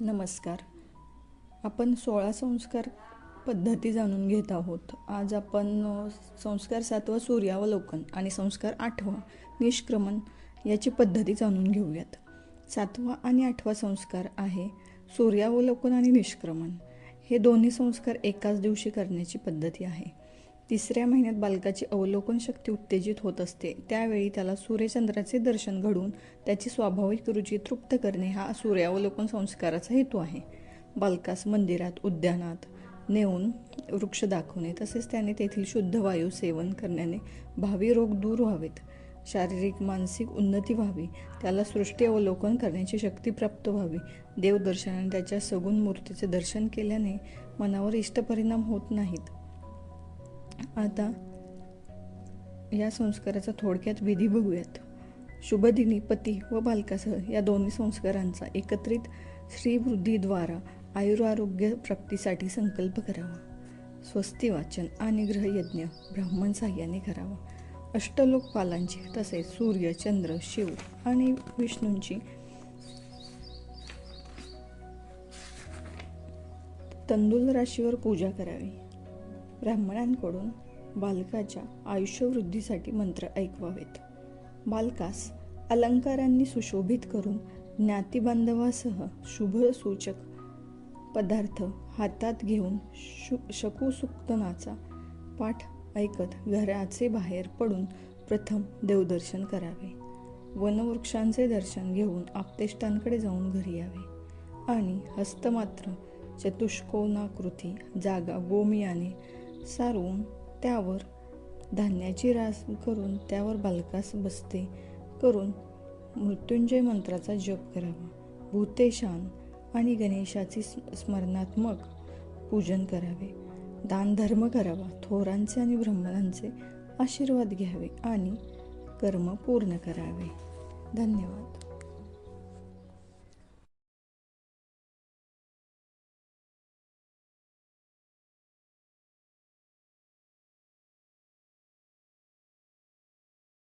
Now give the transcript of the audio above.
नमस्कार. आपण सोळा संस्कार पद्धती जाणून घेत आहोत. आज आपण संस्कार सातवा सूर्यावलोकन आणि संस्कार आठवा निष्क्रमण याची पद्धती जाणून घेऊयात. सातवा आणि आठवा संस्कार आहे सूर्यावलोकन आणि निष्क्रमण. हे दोन्ही संस्कार एकाच दिवशी करण्याची पद्धती आहे. तिसऱ्या महिन्यात बालकाची अवलोकन शक्ती उत्तेजित होत असते. त्यावेळी त्याला सूर्यचंद्राचे दर्शन घडून त्याची स्वाभाविक रुची तृप्त करणे हा सूर्यावलोकन संस्काराचा हेतू आहे. बालकास मंदिरात उद्यानात नेऊन वृक्ष दाखवणे तसेच त्याने तेथील शुद्ध वायू सेवन करण्याने भावी रोग दूर व्हावेत. शारीरिक मानसिक उन्नती व्हावी त्याला सृष्टी अवलोकन करण्याची शक्ती प्राप्त व्हावी. देवदर्शनाने त्याच्या सगुण मूर्तीचे दर्शन केल्याने मनावर इष्टपरिणाम होत नाहीत. आता या संस्काराचा थोडक्यात विधी बघूयात. शुभदिनी पती व बालकासह या दोन्ही संस्कारांचा एकत्रित श्रीवृद्धीद्वारा आयुरारोग्य प्राप्तीसाठी संकल्प करावा. स्वस्ती वाचन आणि ग्रहयज्ञ ब्राह्मण साह्याने करावा. अष्टलोकपालांची तसेच सूर्य चंद्र शिव आणि विष्णूंची तंदुल राशीवर पूजा करावी. ब्राह्मणांकडून बालकाच्या आयुष्यवृद्धीसाठी मंत्र ऐकवावेत. बालकास अलंकारांनी सुशोभित करून ज्ञातीबांधवासह शुभ सूचक पदार्थ हातात घेऊन शु शकूसुक्तनाचा पाठ ऐकत घराचे बाहेर पडून प्रथम देवदर्शन करावे. वनवृक्षांचे दर्शन घेऊन आपतेष्टांकडे जाऊन घरी यावे. आणि हस्तमात्र चतुष्कोनाकृती जागा गोमियाने सारून त्यावर धान्याची रास करून त्यावर बालकास बसते करून मृत्युंजय मंत्राचा जप करावा. भूतेशान आणि गणेशाची स्म- स्मरणात्मक पूजन करावे. दानधर्म करावा. थोरांचे आणि ब्राह्मणांचे आशीर्वाद घ्यावे आणि कर्म पूर्ण करावे. धन्यवाद.